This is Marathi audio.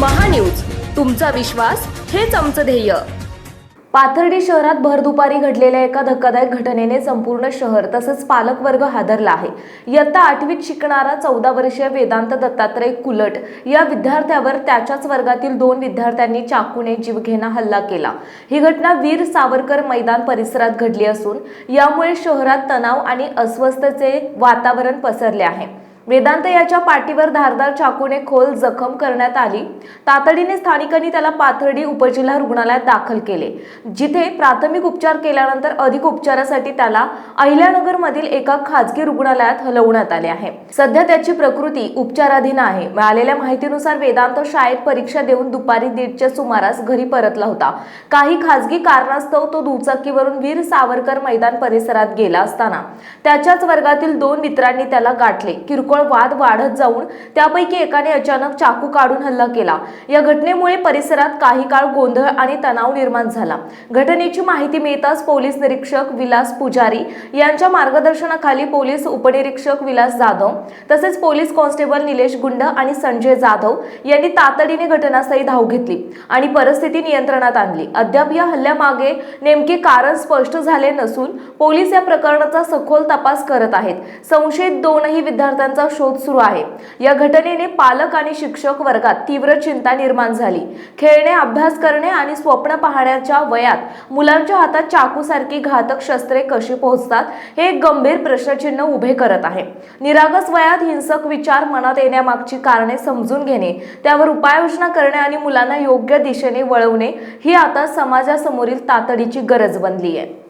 महान्यूज. तुमचा विश्वास हेच आमचं ध्येय. पाथर्डी शहरात भर दुपारी घडलेल्या एका धक्कादायक घटनेने संपूर्ण शहर तसंच पालकवर्ग हादरला आहे. इयत्ता आठवीत शिकणारा चौदा वर्षीय वेदांत दत्तात्रय कुलट या विद्यार्थ्यावर त्याच्याच वर्गातील दोन विद्यार्थ्यांनी चाकूने जीवघेणा हल्ला केला. ही घटना वीर सावरकर मैदान परिसरात घडली असून यामुळे शहरात तणाव आणि अस्वस्थतेचे वातावरण पसरले आहे. वेदांत याच्या पाठीवर धारदार चाकूने खोल जखम करण्यात आली. तातडीने स्थानिकांनी त्याला पाथर्डी उपजिल्हा रुग्णालयात दाखल केले. जिथे प्राथमिक उपचार केल्यानंतर अधिक उपचारासाठी त्याला अहिल्यानगर मधील एका खाजगी रुग्णालयात हलवण्यात आले आहे. सध्या त्याची प्रकृती उपचाराधीन आहे. मिळालेल्या माहितीनुसार वेदांत शाळेत परीक्षा देऊन दुपारी दीडच्या सुमारास घरी परतला होता. काही खाजगी कारणास्तव तो दुचाकीवरून वीर सावरकर मैदान परिसरात गेला असताना. त्याच्याच वर्गातील दोन मित्रांनी त्याला गाठले. किरकोळ वाद वाढत जाऊन त्यापैकी एकाने अचानक चाकू काढून हल्ला केला. या घटनेमुळे परिसरात काही काळ गोंधळ आणि तणाव निर्माण झाला. घटनेची माहिती मिळताच पोलीस निरीक्षक विलास पुजारी यांच्या मार्गदर्शनाखाली पोलीस उपनिरीक्षक विलास जाधव तसेच पोलीस कॉन्स्टेबल निलेश गुंड आणि संजय जाधव यांनी तातडीने घटनास्थळी धाव घेतली आणि परिस्थिती नियंत्रणात आणली. अद्याप या हल्ल्यामागे नेमके कारण स्पष्ट झाले नसून पोलीस या प्रकरणाचा सखोल तपास करत आहेत. संशयित दोनही विद्यार्थ्यांचा शोध सुरू आहे. या घटनेने पालक आणि शिक्षक वर्गात तीव्र चिंता निर्माण झाली. खेळणे अभ्यास करणे आणि स्वप्न पाहण्याच्या वयात मुलांच्या हातात चाकूसारखी घातक शस्त्रे कशी पोहोचतात हे एक गंभीर प्रश्नचिन्ह उभे करत आहे. निरागस वयात हिंसक विचार मनात येण्यामागची कारणे समजून घेणे त्यावर उपाययोजना करणे आणि मुलांना योग्य दिशेने वळवणे ही आता समाजासमोरील तातडीची गरज बनली आहे.